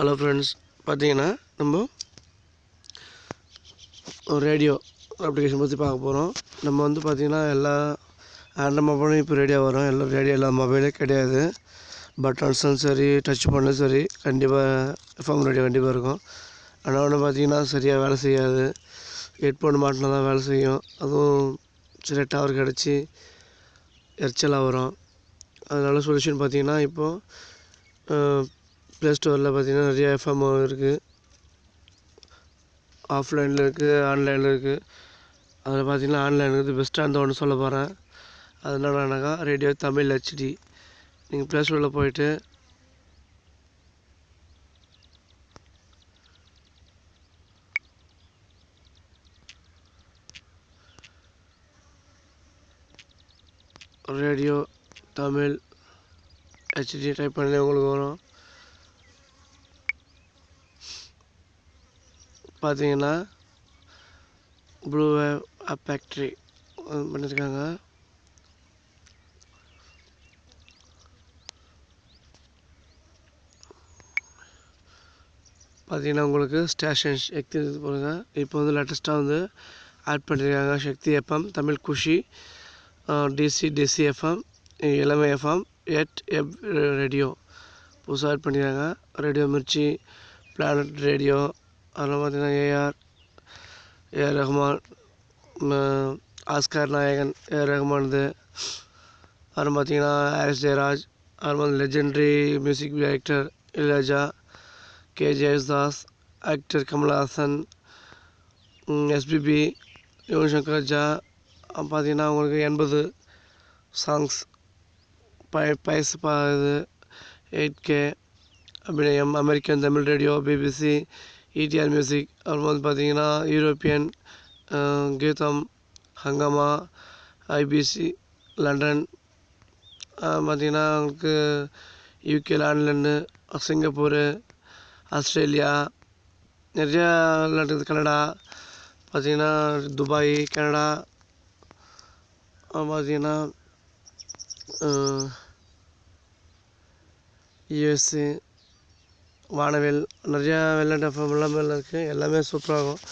Hello friends பார்த்தீங்கன்னா நம்ம ஒரு ரேடியோ அப்ளிகேஷன் பற்றி பார்க்க போகிறோம் நம்ம வந்து பார்த்திங்கன்னா எல்லா ஆண்ட்ராய்ட் மொபைலும் இப்போ ரேடியோ வரும். எல்லாம் ரேடியோ எல்லா மொபைலே கிடையாது. பட்டன்ஸும் சரி டச் பண்ணும் சரி கண்டிப்பாக எஃப்எம் ரேடியோ கண்டிப்பாக இருக்கும். ஆனால் ஒன்று பார்த்தீங்கன்னா சரியாக வேலை செய்யாது. ஹெட்ஃபோன் மாட்டினா தான் வேலை செய்யும். அதுவும் சில டவர் கிடச்சி எரிச்சலாக வரும். அதனால் சொல்யூஷன் பார்த்திங்கன்னா இப்போது ப்ளே ஸ்டோரில் பார்த்தீங்கன்னா நிறைய எஃப்எம் இருக்குது ஆஃப்லைனில் இருக்குது ஆன்லைனில் இருக்குது அதில் பார்த்தீங்கன்னா ஆன்லைன் இருக்குது பெஸ்ட்டாக அந்த ஒன்று சொல்ல போகிறேன் அது என்னடானாக்கா ரேடியோ தமிழ் ஹெச்டி நீங்கள் ப்ளே ஸ்டோரில் போயிட்டு ரேடியோ தமிழ் ஹெச்டி டைப் பண்ணி உங்களுக்கு வரும். பார்த்தீங்கன்னா ப்ளூ அப் ஃபேக்ட்ரி பண்ணியிருக்காங்க பார்த்தீங்கன்னா உங்களுக்கு ஸ்டேஷன் சக்தி இது பாருங்க இப்போ வந்து லேட்டஸ்ட்டாக வந்து ஆட் பண்ணியிருக்காங்க சக்தி எஃப்எம் தமிழ் குஷி டிசி டிசி எஃப்எம் இளமை எஃப்எம் எட் எப் ரேடியோ புதுசாக ஆட் பண்ணியிருக்காங்க ரேடியோ மிர்ச்சி பிளானட் ரேடியோ அதெல்லாம் பார்த்தீங்கன்னா ஏஆர் ஏஆர் ரஹ்மான் ம- ஆஸ்கார் நாயகன் ஏஆர் ரஹ்மான்து அப்புறம் பார்த்தீங்கன்னா ஹாரிஸ் ஜெயராஜ் அப்புறம் வந்து legendary music director Ilaiyaraaja K Yesudas actor Kamal Haasan SPB Yuvan Shankar Raja அப்புறம் பார்த்தீங்கன்னா உங்களுக்கு எண்பது சாங்ஸ் பய பயசு பா இது எயிட் கே அபிநயம் American Tamil radio BBC EDR music அப்புறம் வந்து பார்த்தீங்கன்னா யூரோப்பியன் கீதம் ஹங்கமா ஐபிசி லண்டன் பார்த்தீங்கன்னா உங்களுக்கு யூகே லாண்ட்லண்டு சிங்கப்பூர் ஆஸ்திரேலியா நிறையா விளையாட்டு கனடா பார்த்தீங்கன்னா துபாய் கனடா பார்த்தீங்கன்னா யுஎஸ்ஏ வானவில் நிறையா விளையாட்டு எஃப்எம் எல்லாமே இருக்குது எல்லாமே சூப்பராக இருக்கும்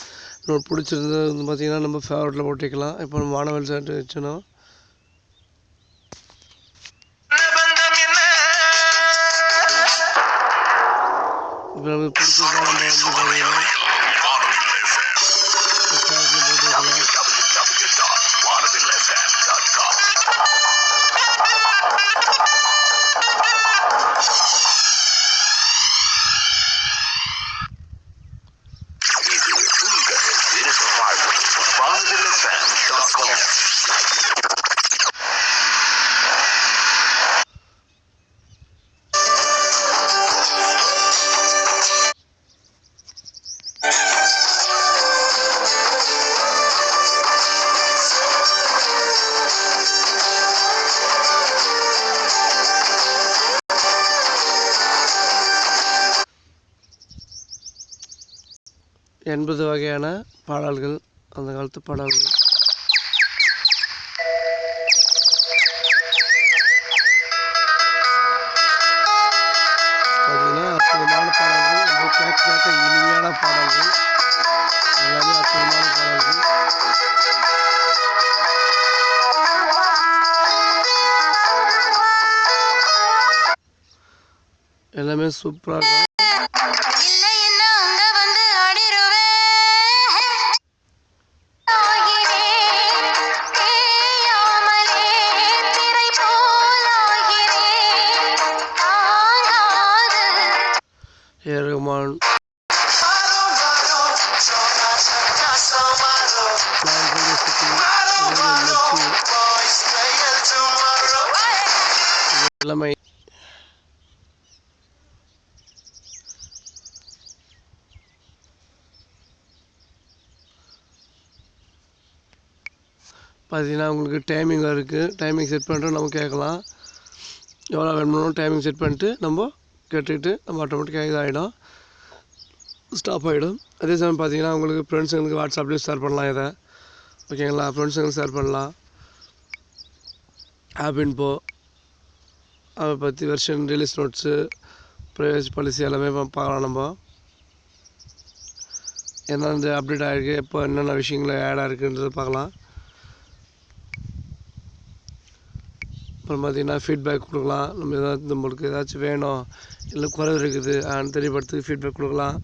நமக்கு பிடிச்சிருந்தது வந்து பார்த்திங்கன்னா நம்ம ஃபேவரட்டில் போட்டுக்கலாம். இப்போ நம்ம வானவில் சேர்த்து வச்சோன்னா. இப்போ நமக்கு பிடிச்சது எண்பது வகையான பாடல்கள் அந்த காலத்து பாடல்கள் பார்த்தீங்கன்னா அற்புதமான பாடல்கள் ரொம்ப கேட்க கேட்க இனிமையான பாடல்கள் எல்லாமே அற்புதமான பாடல்கள் எல்லாமே சூப்பராக இருக்கும். சுற்றி எல்லாமே பார்த்தீங்கன்னா உங்களுக்கு டைமிங் இருக்குது டைமிங் செட் பண்ணிட்டு நம்ம கேட்கலாம். எவ்வளோ வேணுமோ டைமிங் செட் பண்ணிட்டு நம்ம கேட்டுக்கிட்டு நம்ம ஆட்டோமேட்டிக்காக இதாகிடும் ஸ்டாப் ஆகிடும் அதே சமயம் பார்த்தீங்கன்னா உங்களுக்கு ஃப்ரெண்ட்ஸுங்களுக்கு வாட்ஸ்அப்லேயும் ஷேர் பண்ணலாம் இதை. ஓகேங்களா ஃப்ரெண்ட்ஸுங்களுக்கு ஷேர் பண்ணலாம். ஆப் இன்போ அதை பற்றி version release notes privacy policy எல்லாமே பார்க்கலாம் நம்ம. என்னென்ன அப்டேட் ஆகிருக்கு எப்போ என்னென்ன விஷயங்கள் ஆட் ஆகிருக்குன்றது பார்க்கலாம். அப்புறம் பார்த்தீங்கன்னா ஃபீட்பேக் கொடுக்கலாம். நம்ம ஏதாவது நம்மளுக்கு ஏதாச்சும் வேணும் இல்லை குறைவு இருக்குது ஆன்னு தெரியப்படுத்துக்கு ஃபீட்பேக் கொடுக்கலாம்.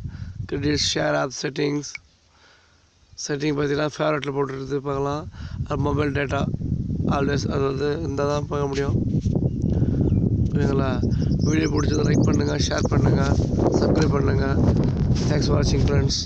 Credit share app settings setting பார்த்தீங்கன்னா ஃபேவரட்டில் போட்டுறது பார்க்கலாம். அது மொபைல் டேட்டா ஆல்வேஸ் அது வந்து இருந்தால் தான் பார்க்க முடியும். புரியுதுங்களா? வீடியோ பிடிச்சதை லைக் பண்ணுங்கள் ஷேர் பண்ணுங்கள் சப்ஸ்கிரைப் பண்ணுங்கள் தேங்க்ஸ் ஃபார் வாட்சிங் ஃப்ரெண்ட்ஸ்